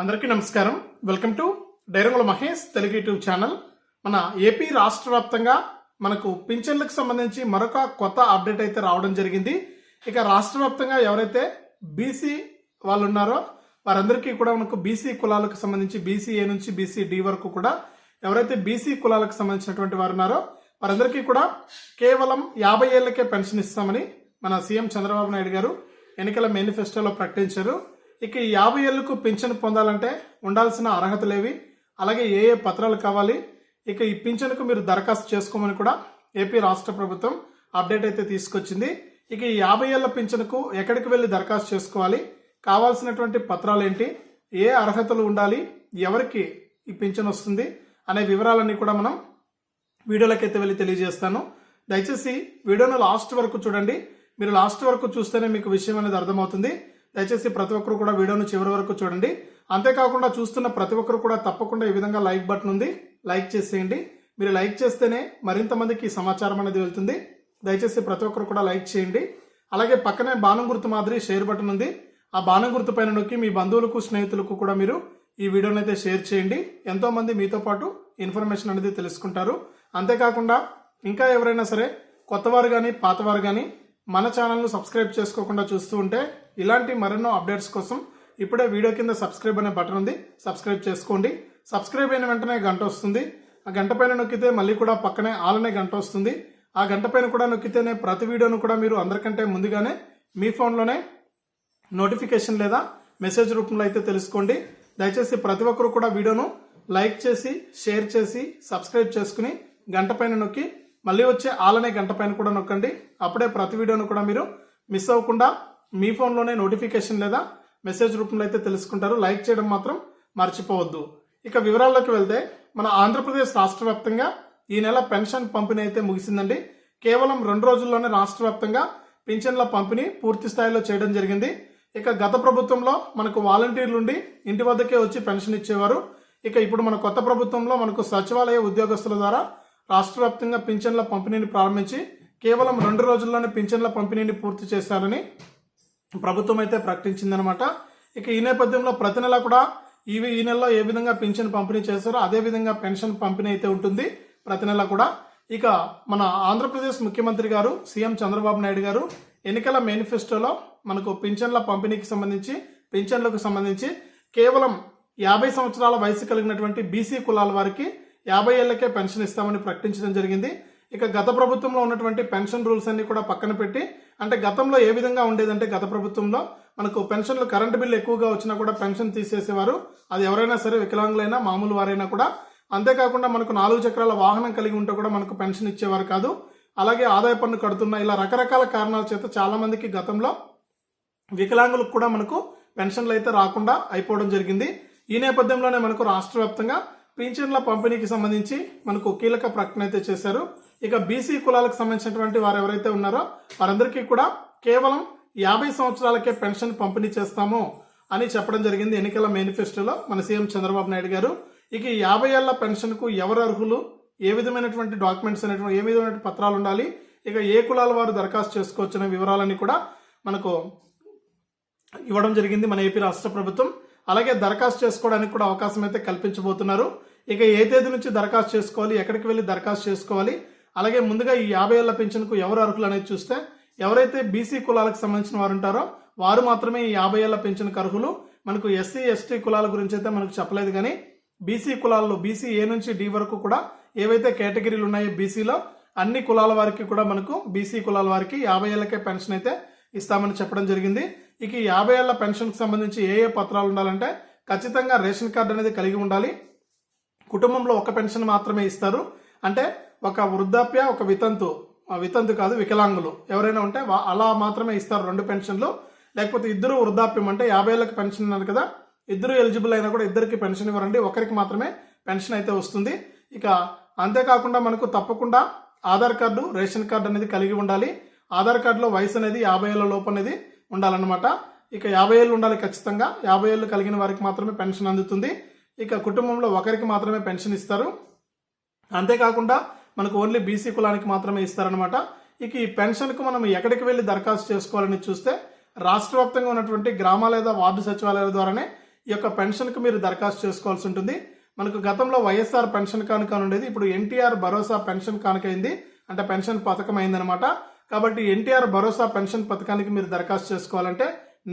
అందరికీ నమస్కారం. Welcome to డైరంగుల మహేష్ తెలుగు యూట్యూబ్ ఛానల్. మన ఏపీ రాష్ట్ర వ్యాప్తంగా మనకు పింఛన్లకు సంబంధించి మరొక కొత్త అప్డేట్ అయితే రావడం జరిగింది. ఇక రాష్ట్ర వ్యాప్తంగా ఎవరైతే బీసీ వాళ్ళు ఉన్నారో వారందరికీ కూడా మనకు బీసీ కులాలకు సంబంధించి బీసీఏ నుంచి బీసీ డి వరకు కూడా ఎవరైతే బీసీ కులాలకు సంబంధించినటువంటి వారు ఉన్నారో వారందరికీ కూడా కేవలం యాభై ఏళ్ళకే పెన్షన్ ఇస్తామని మన సీఎం చంద్రబాబు నాయుడు గారు ఎన్నికల మేనిఫెస్టోలో ప్రకటించారు. ఇక యాభై ఏళ్ళకు పింఛన్ పొందాలంటే ఉండాల్సిన అర్హతలేవి? అలాగే ఏ ఏ పత్రాలు కావాలి? ఇక ఈ పింఛన్కు మీరు దరఖాస్తు చేసుకోమని కూడా ఏపీ రాష్ట్ర ప్రభుత్వం అప్డేట్ అయితే తీసుకొచ్చింది. ఇక ఈ యాభై ఏళ్ళ పింఛన్కు ఎక్కడికి వెళ్ళి దరఖాస్తు చేసుకోవాలి? కావాల్సినటువంటి పత్రాలు ఏంటి ఏ అర్హతలు ఉండాలి? ఎవరికి ఈ పింఛన్ వస్తుంది? అనే వివరాలన్నీ కూడా మనం వీడియోలకైతే వెళ్ళి తెలియజేస్తాను. దయచేసి వీడియోను లాస్ట్ వరకు చూడండి. మీరు లాస్ట్ వరకు చూస్తేనే మీకు విషయం అనేది అర్థమవుతుంది. దయచేసి ప్రతి ఒక్కరు కూడా వీడియోను చివరి వరకు చూడండి. అంతేకాకుండా చూస్తున్న ప్రతి ఒక్కరు కూడా తప్పకుండా ఈ విధంగా లైక్ బటన్ ఉంది. లైక్ చేసేయండి. మీరు లైక్ చేస్తేనే మరింత మందికి సమాచారం అనేది వెళ్తుంది. దయచేసి ప్రతి ఒక్కరు కూడా లైక్ చేయండి. అలాగే పక్కనే బాణం గుర్తు మాదిరి షేర్ బటన్ ఉంది. ఆ బాణం గుర్తు పైన నొక్కి మీ బంధువులకు స్నేహితులకు కూడా మీరు ఈ వీడియోని అయితే షేర్ చేయండి. ఎంతోమంది మీతో పాటు ఇన్ఫర్మేషన్ అనేది తెలుసుకుంటారు. అంతేకాకుండా ఇంకా ఎవరైనా సరే కొత్తవారు కానీ పాతవారు కానీ మన ఛానల్ను సబ్స్క్రైబ్ చేసుకోకుండా చూస్తూ ఉంటే ఇలాంటి మరెన్నో అప్డేట్స్ కోసం ఇప్పుడే వీడియో కింద సబ్స్క్రైబ్ అనే బటన్ ఉంది. సబ్స్క్రైబ్ చేసుకోండి. సబ్స్క్రైబ్ అయిన వెంటనే గంట వస్తుంది. ఆ గంట పైన నొక్కితే మళ్ళీ కూడా పక్కనే ఆల్ అనే గంట వస్తుంది. ఆ గంట పైన కూడా నొక్కితేనే ప్రతి వీడియోను కూడా మీరు అందరికంటే ముందుగానే మీ ఫోన్లోనే నోటిఫికేషన్ లేదా మెసేజ్ రూపంలో అయితే తెలుసుకోండి. దయచేసి ప్రతి ఒక్కరు కూడా వీడియోను లైక్ చేసి షేర్ చేసి సబ్స్క్రైబ్ చేసుకుని గంట పైన నొక్కి మళ్ళీ వచ్చే ఆలనే గంట పైన కూడా నొక్కండి. అప్పుడే ప్రతి వీడియోను కూడా మీరు మిస్ అవ్వకుండా మీ ఫోన్లోనే నోటిఫికేషన్ లేదా మెసేజ్ రూపంలో అయితే తెలుసుకుంటారు. లైక్ చేయడం మాత్రం మర్చిపోవద్దు. ఇక వివరాల్లోకి వెళ్తే మన ఆంధ్రప్రదేశ్ రాష్ట్ర వ్యాప్తంగా ఈ నెల పెన్షన్ పంపిణీ అయితే ముగిసిందండి. కేవలం రెండు రోజుల్లోనే రాష్ట్ర వ్యాప్తంగా పింఛన్ల పంపిణీ పూర్తి స్థాయిలో చేయడం జరిగింది. ఇక గత ప్రభుత్వంలో మనకు వాలంటీర్లు ఉండి ఇంటి వద్దకే వచ్చి పెన్షన్ ఇచ్చేవారు. ఇక ఇప్పుడు మన కొత్త ప్రభుత్వంలో మనకు సచివాలయ ఉద్యోగస్తుల ద్వారా రాష్ట్ర వ్యాప్తంగా పింఛన్ల పంపిణీని ప్రారంభించి కేవలం రెండు రోజుల్లోనే పింఛన్ల పంపిణీని పూర్తి చేశారని ప్రభుత్వం అయితే ప్రకటించిందనమాట. ఇక ఈ నేపథ్యంలో ప్రతి నెల కూడా ఇవి ఈ నెలలో ఏ విధంగా పింఛన్ పంపిణీ చేస్తారో అదే విధంగా పెన్షన్ పంపిణీ అయితే ఉంటుంది ప్రతి నెల కూడా. ఇక మన ఆంధ్రప్రదేశ్ ముఖ్యమంత్రి గారు సీఎం చంద్రబాబు నాయుడు గారు ఎన్నికల మేనిఫెస్టోలో మనకు పింఛన్ల పంపిణీకి సంబంధించి పింఛన్లకు సంబంధించి కేవలం యాభై సంవత్సరాల వయసు కలిగినటువంటి బీసీ కులాల వారికి యాభై ఏళ్ళకే పెన్షన్ ఇస్తామని ప్రకటించడం జరిగింది. ఇక గత ప్రభుత్వంలో ఉన్నటువంటి పెన్షన్ రూల్స్ అన్ని కూడా పక్కన పెట్టి అంటే గతంలో ఏ విధంగా ఉండేదంటే గత ప్రభుత్వంలో మనకు పెన్షన్లు కరెంటు బిల్లు ఎక్కువగా వచ్చినా కూడా పెన్షన్ తీసేసేవారు. అది ఎవరైనా సరే వికలాంగులైనా మామూలు వారైనా కూడా. అంతేకాకుండా మనకు నాలుగు చక్రాల వాహనం కలిగి ఉంటే కూడా మనకు పెన్షన్ ఇచ్చేవారు కాదు. అలాగే ఆదాయ పన్ను కడుతున్న ఇలా రకరకాల కారణాల చేత చాలామందికి గతంలో వికలాంగులకు కూడా మనకు పెన్షన్లు అయితే రాకుండా అయిపోవడం జరిగింది. ఈ నేపథ్యంలోనే మనకు రాష్ట్ర వ్యాప్తంగా పింఛన్ల పంపిణీకి సంబంధించి మనకు కీలక ప్రకటన అయితే చేశారు. ఇక బీసీ కులాలకు సంబంధించినటువంటి వారు ఎవరైతే ఉన్నారో వారందరికీ కూడా కేవలం యాభై సంవత్సరాలకే పెన్షన్ పంపిణీ చేస్తాము అని చెప్పడం జరిగింది ఎన్నికల మేనిఫెస్టోలో మన సీఎం చంద్రబాబు నాయుడు గారు. ఇక యాభై ఏళ్ళ పెన్షన్కు ఎవరు అర్హులు? ఏ విధమైనటువంటి డాక్యుమెంట్స్ అనేటువంటి ఏ విధమైన పత్రాలు ఉండాలి? ఇక ఏ కులాల వారు దరఖాస్తు చేసుకోవచ్చు అనే వివరాలన్నీ కూడా మనకు ఇవ్వడం జరిగింది మన ఏపీ రాష్ట్ర ప్రభుత్వం. అలాగే దరఖాస్తు చేసుకోవడానికి కూడా అవకాశం అయితే కల్పించబోతున్నారు. ఇక ఏ తేదీ నుంచి దరఖాస్తు చేసుకోవాలి ఎక్కడికి వెళ్ళి దరఖాస్తు చేసుకోవాలి అలాగే ముందుగా ఈ యాభై ఏళ్ళ పెన్షన్కు ఎవరు అర్హులు అనేది చూస్తే ఎవరైతే బీసీ కులాలకు సంబంధించిన వారు ఉంటారో వారు మాత్రమే ఈ యాభై ఏళ్ళ పెన్షన్కు అర్హులు. మనకు ఎస్సీ ఎస్టీ కులాల గురించి అయితే మనకు చెప్పలేదు కానీ బీసీ కులాల్లో బీసీ ఏ నుంచి డి వరకు కూడా ఏవైతే కేటగిరీలు ఉన్నాయో బీసీలో అన్ని కులాల వారికి కూడా మనకు బీసీ కులాల వారికి యాభై ఏళ్ళకే పెన్షన్ అయితే ఇస్తామని చెప్పడం జరిగింది. ఇక యాభై ఏళ్ళ పెన్షన్కి సంబంధించి ఏ ఏ పత్రాలు ఉండాలంటే ఖచ్చితంగా రేషన్ కార్డు అనేది కలిగి ఉండాలి. కుటుంబంలో ఒక పెన్షన్ మాత్రమే ఇస్తారు. అంటే ఒక వృద్ధాప్య ఒక వితంతు. వితంతు కాదు వికలాంగులు. ఎవరైనా ఉంటే అలా మాత్రమే ఇస్తారు రెండు పెన్షన్లు. లేకపోతే ఇద్దరు వృద్ధాప్యం అంటే యాభై ఏళ్ళకి పెన్షన్ అన్నారు కదా ఇద్దరు ఎలిజిబుల్ అయినా కూడా ఇద్దరికి పెన్షన్ ఇవ్వరండి. ఒకరికి మాత్రమే పెన్షన్ అయితే వస్తుంది. ఇక అంతేకాకుండా మనకు తప్పకుండా ఆధార్ కార్డు రేషన్ కార్డు అనేది కలిగి ఉండాలి. ఆధార్ కార్డులో వయసు అనేది యాభై ఏళ్ళ లోపు అనేది ఉండాలన్నమాట. ఇక యాభై ఏళ్ళు ఉండాలి ఖచ్చితంగా. యాభై ఏళ్ళు కలిగిన వారికి మాత్రమే పెన్షన్ అందుతుంది. ఇక కుటుంబంలో ఒకరికి మాత్రమే పెన్షన్ ఇస్తారు. అంతేకాకుండా మనకు ఓన్లీ బీసీ కులానికి మాత్రమే ఇస్తారనమాట ఇక ఈ పెన్షన్కు మనం ఎక్కడికి వెళ్ళి దరఖాస్తు చేసుకోవాలని చూస్తే రాష్ట్ర వ్యాప్తంగా ఉన్నటువంటి గ్రామ లేదా వార్డు సచివాలయాల ద్వారానే ఈ యొక్క పెన్షన్కు మీరు దరఖాస్తు చేసుకోవాల్సి ఉంటుంది. మనకు గతంలో వైఎస్ఆర్ పెన్షన్ కానుక అని ఉండేది. ఇప్పుడు ఎన్టీఆర్ భరోసా పెన్షన్ కానుక అయింది. అంటే పెన్షన్ పథకం అయిందనమాట కాబట్టి ఎన్టీఆర్ భరోసా పెన్షన్ పథకానికి మీరు దరఖాస్తు చేసుకోవాలంటే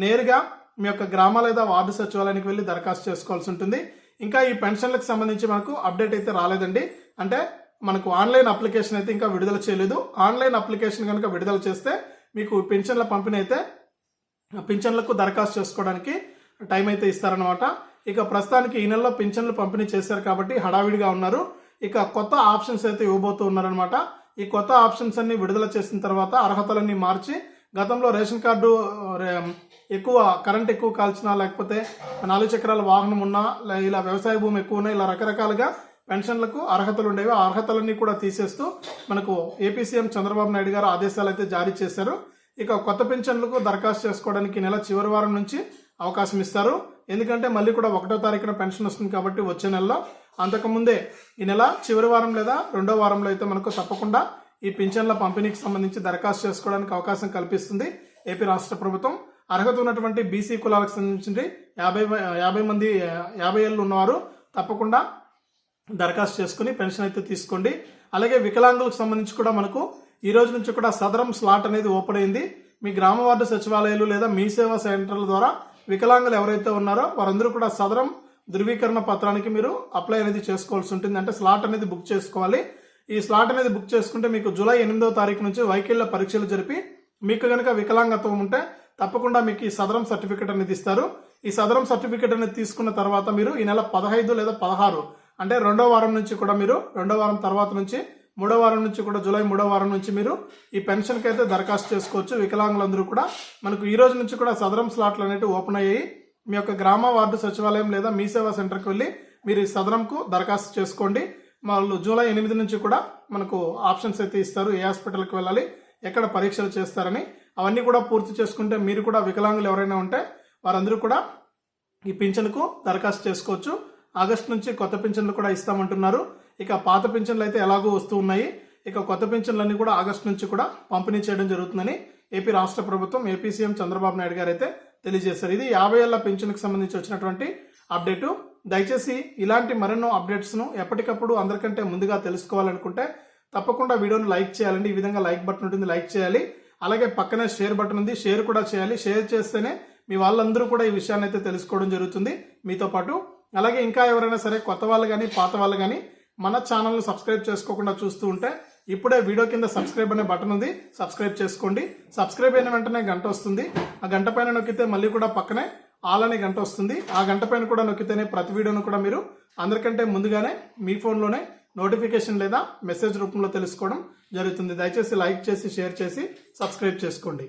నేరుగా మీ యొక్క గ్రామ లేదా వార్డు సచివాలయానికి వెళ్ళి దరఖాస్తు చేసుకోవాల్సి ఉంటుంది. ఇంకా ఈ పెన్షన్లకు సంబంధించి మనకు అప్డేట్ అయితే రాలేదండి. అంటే మనకు ఆన్లైన్ అప్లికేషన్ అయితే ఇంకా విడుదల చేయలేదు. ఆన్లైన్ అప్లికేషన్ కనుక విడుదల చేస్తే మీకు పెన్షన్ల పంపిణీ అయితే పింఛన్లకు దరఖాస్తు చేసుకోవడానికి టైం అయితే ఇస్తారనమాట ఇక ప్రస్తుతానికి ఈ నెలలో పింఛన్లు పంపిణీ చేశారు కాబట్టి హడావిడిగా ఉన్నారు. ఇక కొత్త ఆప్షన్స్ అయితే ఇవ్వబోతూ ఉన్నారనమాట ఈ కొత్త ఆప్షన్స్ అన్ని విడుదల చేసిన తర్వాత అర్హతలన్నీ మార్చి గతంలో రేషన్ కార్డు ఎక్కువ కరెంట్ ఎక్కువ కాల్చినా లేకపోతే నాలుగు చక్రాల వాహనం ఉన్నా ఇలా వ్యవసాయ భూమి ఎక్కువ ఉన్నా ఇలా రకరకాలుగా పెన్షన్లకు అర్హతలు ఉండేవి. ఆ అర్హతలన్నీ కూడా తీసేస్తూ మనకు ఏపీ సీఎం చంద్రబాబు నాయుడు గారు ఆదేశాలు అయితే జారీ చేశారు. ఇక కొత్త పెన్షన్లకు దరఖాస్తు చేసుకోవడానికి ఈ నెల చివరి వారం నుంచి అవకాశం ఇస్తారు. ఎందుకంటే మళ్ళీ కూడా ఒకటో తారీఖున పెన్షన్ వస్తుంది కాబట్టి వచ్చే నెలలో. అంతకుముందే ఈ నెల చివరి వారం లేదా రెండో వారంలో అయితే మనకు తప్పకుండా ఈ పింఛన్ల పంపిణీకి సంబంధించి దరఖాస్తు చేసుకోవడానికి అవకాశం కల్పిస్తుంది. ఏపీ రాష్ట్ర ప్రభుత్వం. అర్హత ఉన్నటువంటి బీసీ కులాలకు సంబంధించి యాభై యాభై మంది యాభై ఏళ్ళు ఉన్నవారు తప్పకుండా దరఖాస్తు చేసుకుని పెన్షన్ అయితే తీసుకోండి. అలాగే వికలాంగులకు సంబంధించి కూడా మనకు ఈ రోజు నుంచి కూడా సదరం స్లాట్ అనేది ఓపెన్ అయింది. మీ గ్రామ వార్డు సచివాలయాలు లేదా మీ సేవా సెంటర్ల ద్వారా వికలాంగులు ఎవరైతే ఉన్నారో వారందరూ కూడా సదరం ధృవీకరణ పత్రానికి మీరు అప్లై అనేది చేసుకోవాల్సి ఉంటుంది. అంటే స్లాట్ అనేది బుక్ చేసుకోవాలి. ఈ స్లాట్ అనేది బుక్ చేసుకుంటే మీకు జూలై ఎనిమిదవ తారీఖు నుంచి వైకల్య పరీక్షలు జరిపి మీకు కనుక వికలాంగత్వం ఉంటే తప్పకుండా మీకు ఈ సదరం సర్టిఫికేట్ అనేది ఇస్తారు. ఈ సదరం సర్టిఫికేట్ అనేది తీసుకున్న తర్వాత మీరు ఈ నెల పదహైదు లేదా పదహారు అంటే రెండో వారం నుంచి కూడా మీరు రెండో వారం తర్వాత నుంచి మూడో వారం నుంచి కూడా జూలై మూడో వారం నుంచి మీరు ఈ పెన్షన్కి అయితే దరఖాస్తు చేసుకోవచ్చు. వికలాంగులందరూ కూడా మనకు ఈ రోజు నుంచి కూడా సదరం స్లాట్లు అనేవి ఓపెన్ అయ్యాయి. మీ యొక్క గ్రామ వార్డు సచివాలయం లేదా మీ సేవా సెంటర్కి వెళ్ళి మీరు ఈ సదరంకు దరఖాస్తు చేసుకోండి. వాళ్ళు జూలై ఎనిమిది నుంచి కూడా మనకు ఆప్షన్స్ అయితే ఇస్తారు ఏ హాస్పిటల్కి వెళ్ళాలి ఎక్కడ పరీక్షలు చేస్తారని. అవన్నీ కూడా పూర్తి చేసుకుంటే మీరు కూడా వికలాంగులు ఎవరైనా ఉంటే వారందరూ కూడా ఈ పింఛన్కు దరఖాస్తు చేసుకోవచ్చు. ఆగస్టు నుంచి కొత్త పింఛన్లు కూడా ఇస్తామంటున్నారు. ఇక పాత పింఛన్లు అయితే ఎలాగో వస్తూ ఉన్నాయి. ఇక కొత్త పింఛన్లన్నీ కూడా ఆగస్టు నుంచి కూడా పంపిణీ చేయడం జరుగుతుందని ఏపీ రాష్ట్ర ప్రభుత్వం ఏపీ సీఎం చంద్రబాబు నాయుడు గారు అయితే తెలియజేశారు. ఇది యాభై ఏళ్ళ పింఛన్కి సంబంధించి వచ్చినటువంటి అప్డేటు. దయచేసి ఇలాంటి మరెన్నో అప్డేట్స్ను ఎప్పటికప్పుడు అందరికంటే ముందుగా తెలుసుకోవాలనుకుంటే తప్పకుండా వీడియోని లైక్ చేయాలండి. ఈ విధంగా లైక్ బటన్ ఉంటుంది లైక్ చేయాలి. అలాగే పక్కనే షేర్ బటన్ ఉంది షేర్ కూడా చేయాలి. షేర్ చేస్తేనే మీ వాళ్ళందరూ కూడా ఈ విషయాన్ని అయితే తెలుసుకోవడం జరుగుతుంది మీతో పాటు. అలాగే ఇంకా ఎవరైనా సరే కొత్త వాళ్ళు కానీ పాత వాళ్ళు కానీ మన ఛానల్ను సబ్స్క్రైబ్ చేసుకోకుండా చూస్తూ ఉంటే ఇప్పుడే వీడియో కింద సబ్స్క్రైబ్ అనే బటన్ ఉంది సబ్స్క్రైబ్ చేసుకోండి. సబ్స్క్రైబ్ అయిన వెంటనే గంట వస్తుంది. ఆ గంట పైన నొక్కితే మళ్ళీ కూడా పక్కనే ఆల్ అనే గంట వస్తుంది. ఆ గంట పైన కూడా నొక్కితేనే ప్రతి వీడియోను కూడా మీరు అందరికంటే ముందుగానే మీ ఫోన్లోనే నోటిఫికేషన్ లేదా మెసేజ్ రూపంలో తెలుసుకోవడం జరుగుతుంది. దయచేసి లైక్ చేసి షేర్ చేసి సబ్స్క్రైబ్ చేసుకోండి.